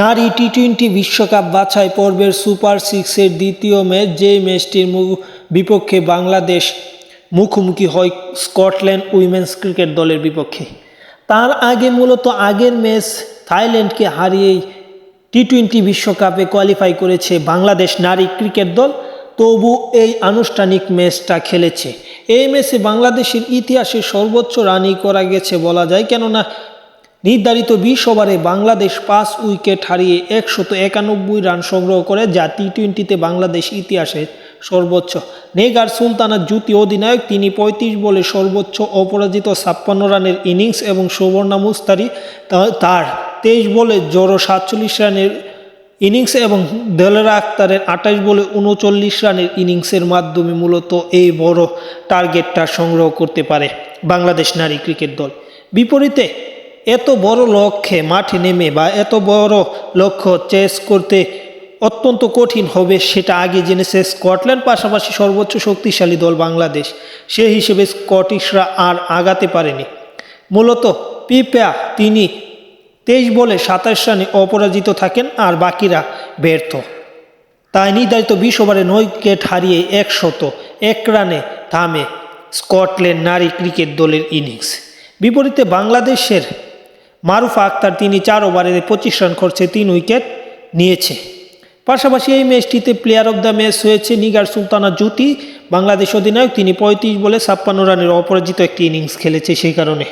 নারী T twenty বিশ্বকাপ বাছাই পর্বের সুপার সিক্সের দ্বিতীয় ম্যাচ যে ম্যাচটির বিপক্ষে বাংলাদেশ মুখোমুখি হয় স্কটল্যান্ড উইমেন্স ক্রিকেট দলের বিপক্ষে। তার আগে মূলত আগের ম্যাচ থাইল্যান্ডকে হারিয়েই টি টোয়েন্টি বিশ্বকাপে কোয়ালিফাই করেছে বাংলাদেশ নারী ক্রিকেট দল। তবু এই আনুষ্ঠানিক ম্যাচটা খেলেছে। এই ম্যাচে বাংলাদেশের ইতিহাসে সর্বোচ্চ রানই করা গেছে বলা যায়, কেননা নির্ধারিত বিশ ওভারে বাংলাদেশ পাঁচ উইকেট হারিয়ে একশত একানব্বই রান সংগ্রহ করে যা টি টোয়েন্টিতে বাংলাদেশ ইতিহাসে সর্বোচ্চ। নেগার সুলতানার জ্যোতি অধিনায়ক, তিনি পঁয়ত্রিশ বলে সর্বোচ্চ অপরাজিত ছাপ্পান্ন রানের ইনিংস এবং সুবর্ণা মুস্তারি তার তেইশ বলে জড়ো সাতচল্লিশ রানের ইনিংস এবং দেলরা আক্তারের আঠাশ বলে উনচল্লিশ রানের ইনিংসের মাধ্যমে মূলত এই বড় টার্গেটটা সংগ্রহ করতে পারে বাংলাদেশ নারী ক্রিকেট দল। বিপরীতে এত বড় লক্ষ্যে মাঠে নেমে বা এত বড় লক্ষ্য চেস করতে অত্যন্ত কঠিন হবে সেটা আগে জেনেছে স্কটল্যান্ড, পাশাপাশি সর্বোচ্চ শক্তিশালী দল বাংলাদেশ। সে হিসেবে স্কটিশরা আর আগাতে পারেনি। মূলত পিপা তিনি তেইশ বলে সাতাশ রানে অপরাজিত থাকেন আর বাকিরা ব্যর্থ। তাই নির্ধারিত বিশ ওভারে নয় উইকেট হারিয়ে একশত এক রানে থামে স্কটল্যান্ড নারী ক্রিকেট দলের ইনিংস। বিপরীতে বাংলাদেশের মারুফা আক্তার তিনি চার ওভারে পঁচিশ রান করছে, তিন উইকেট নিয়েছে। পাশাপাশি এই ম্যাচটিতে প্লেয়ার অব দ্য ম্যাচ হয়েছে নিগার সুলতানা জ্যোতি। বাংলাদেশ অধিনায়ক, তিনি পঁয়ত্রিশ বলে ছাপ্পান্ন রানের অপরাজিত একটি ইনিংস খেলেছে সেই কারণে।